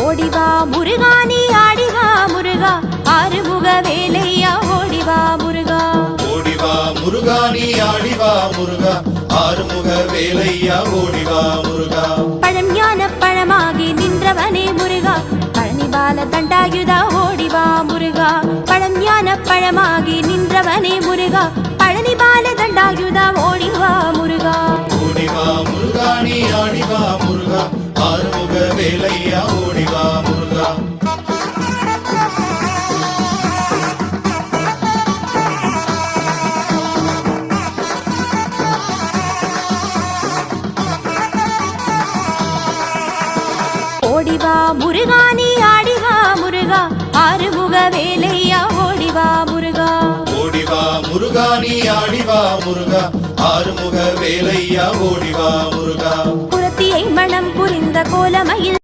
ஓடிவா முருகா நீ ஆடிவா முருகா. ஆறுமுக வேலையா ஓடிவா முருகா. ஓடிவா முருகா நீ ஆடிவா முருகா. ஆறுமுக வேலையா ஓடிவா முருகா. பழம் ஞான பழமாகி நின்றவனே முருகா. பழனி பால தண்டாயுதா ஓடிவா முருகா. பழம் ஞான பழமாகி நின்றவனே முருகா. பழனி பால தண்டாயுதா ஓடிவா முருகா. ஓடிவா முருகா நீ ஆடிவா முருகா. ஆறுமுக வேலையா ஓடிவா முருகா நீ ஆடிவா முருகா. ஆறுமுக வேலையா ஓடிவா முருகா. ஓடிவா முருகா நீ ஆடிவா முருகா. ஆறுமுக வேலையா ஓடிவா முருகா. புறத்தியை மனம் புரிந்த கோலமயில்